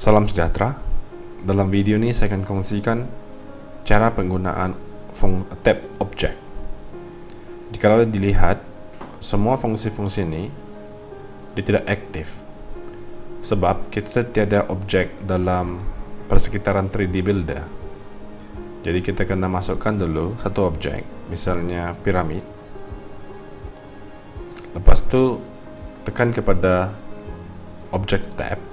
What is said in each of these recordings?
Salam sejahtera. Dalam video ini saya akan kongsikan cara penggunaan fung tab object. Jika dilihat, semua fungsi-fungsi ini dia tidak aktif sebab kita tiada objek dalam persekitaran 3D Builder. Jadi kita kena masukkan dulu satu objek, misalnya piramid. Lepas tu tekan kepada object tab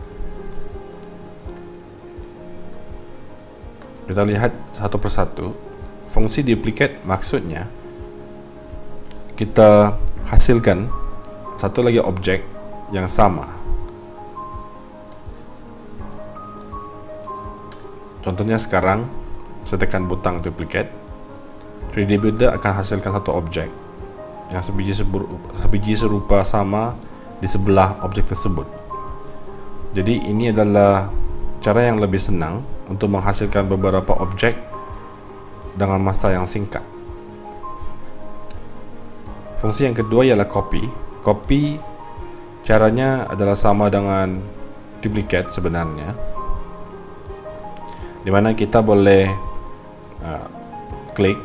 kita lihat satu persatu. Fungsi duplicate maksudnya kita hasilkan satu lagi objek yang sama. Contohnya sekarang saya tekan butang duplicate 3D Builder akan hasilkan satu objek yang sebiji, sebiji serupa sama di sebelah objek tersebut. Jadi ini adalah cara yang lebih senang untuk menghasilkan beberapa objek dengan masa yang singkat. Fungsi yang kedua ialah copy. Copy caranya adalah sama dengan duplicate sebenarnya. Di mana kita boleh uh, klik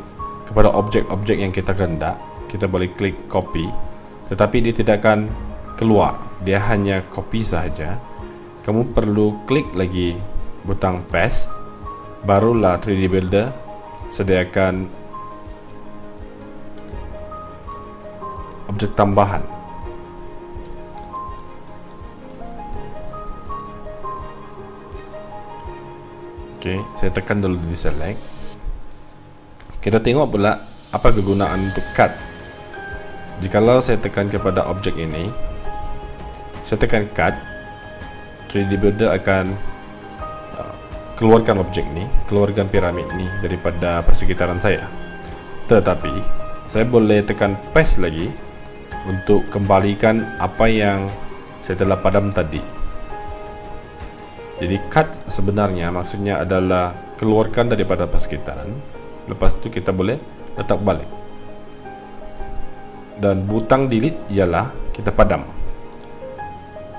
kepada objek-objek yang kita kehendak, kita boleh klik copy, tetapi dia tidak akan keluar. Dia hanya copy saja kamu perlu klik lagi butang paste barulah 3D Builder sediakan objek tambahan. Ok saya tekan dulu di select kita tengok pula apa kegunaan untuk cut jikalau saya tekan kepada objek ini saya tekan cut 3D Builder akan keluarkan objek ini, keluarkan piramid ini daripada persekitaran saya. Tetapi saya boleh tekan paste lagi untuk kembalikan apa yang saya telah padam tadi. Jadi cut sebenarnya maksudnya adalah keluarkan daripada persekitaran. Lepas tu kita boleh letak balik. Dan butang delete ialah kita padam.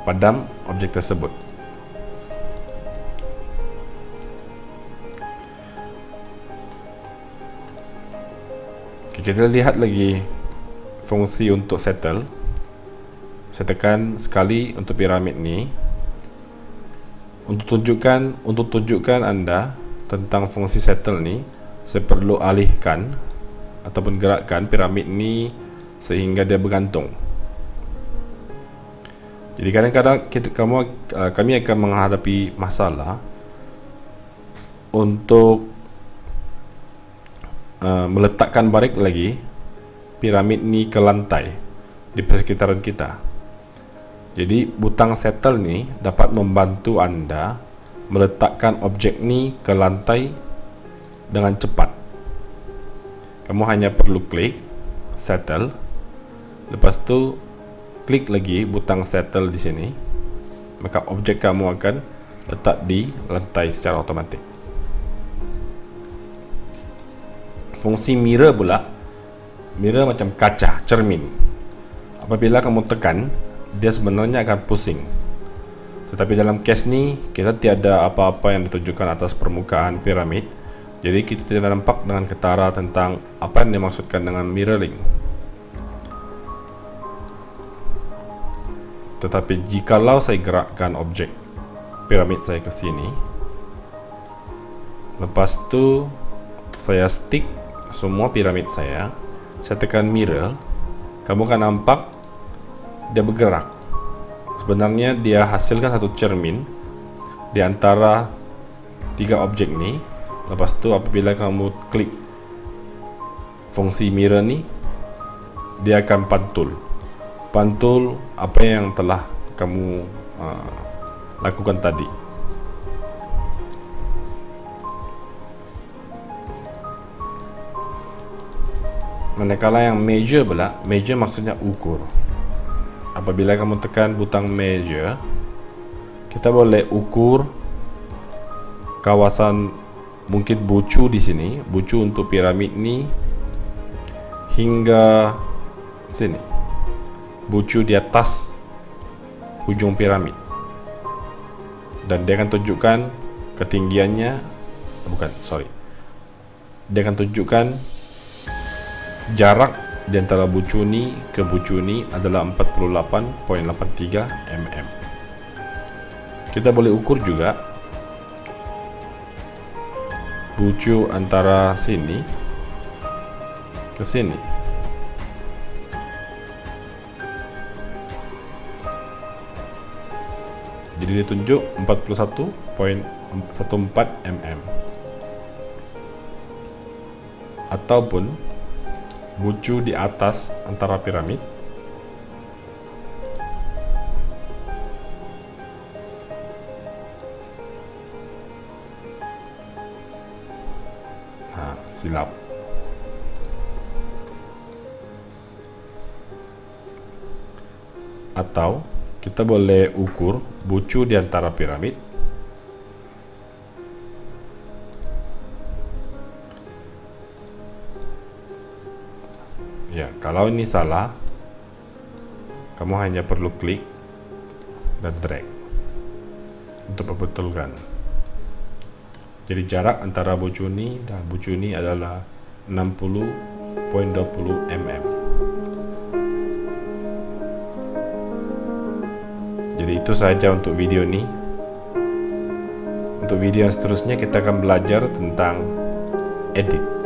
Padam objek tersebut. Kita lihat lagi fungsi untuk settle. Saya tekan sekali untuk piramid ni. Untuk tunjukkan untuk tunjukkan anda tentang fungsi settle ni saya perlu alihkan ataupun gerakkan piramid ni sehingga dia bergantung. Jadi kadang-kadang kita kamu uh, kami akan menghadapi masalah untuk Uh, meletakkan balik lagi piramid ni ke lantai di persekitaran kita. Jadi butang settle ni dapat membantu anda meletakkan objek ni ke lantai dengan cepat. Kamu hanya perlu klik settle. Lepas tu klik lagi butang settle di sini. Maka objek kamu akan letak di lantai secara otomatik. Fungsi mirror pula. Mirror macam kaca cermin. Apabila kamu tekan dia sebenarnya akan pusing. Tetapi dalam case ni kita tiada apa-apa yang ditunjukkan atas permukaan piramid. Jadi kita tidak nampak dengan ketara tentang apa yang dimaksudkan dengan mirroring tetapi jikalau saya gerakkan objek piramid saya ke sini lepas tu saya stick semua piramid saya saya tekan mirror kamu akan nampak dia bergerak. Sebenarnya dia hasilkan satu cermin di antara tiga objek ni. Lepas tu apabila kamu klik fungsi mirror ni dia akan pantul. Pantul apa yang telah kamu uh, lakukan tadi manakala yang measure pula measure maksudnya ukur. Apabila kamu tekan butang measure kita boleh ukur kawasan mungkin bucu di sini bucu untuk piramid ni hingga sini. Bucu di atas ujung piramid. Dan dia akan tunjukkan ketinggiannya bukan sorry. Dia akan tunjukkan jarak di antara bucuni ke bucuni adalah 48.83 mm kita boleh ukur juga bucu antara sini ke sini. Jadi dia tunjuk 41.14 mm ataupun bucu di atas antara piramid. Nah, silap. Atau kita boleh ukur bucu di antara piramid ya kalau ini salah kamu hanya perlu klik dan drag untuk membetulkan. Jadi jarak antara bucu ini dan bucu ini adalah 60.20 mm jadi itu saja untuk video ini. Untuk video yang seterusnya kita akan belajar tentang edit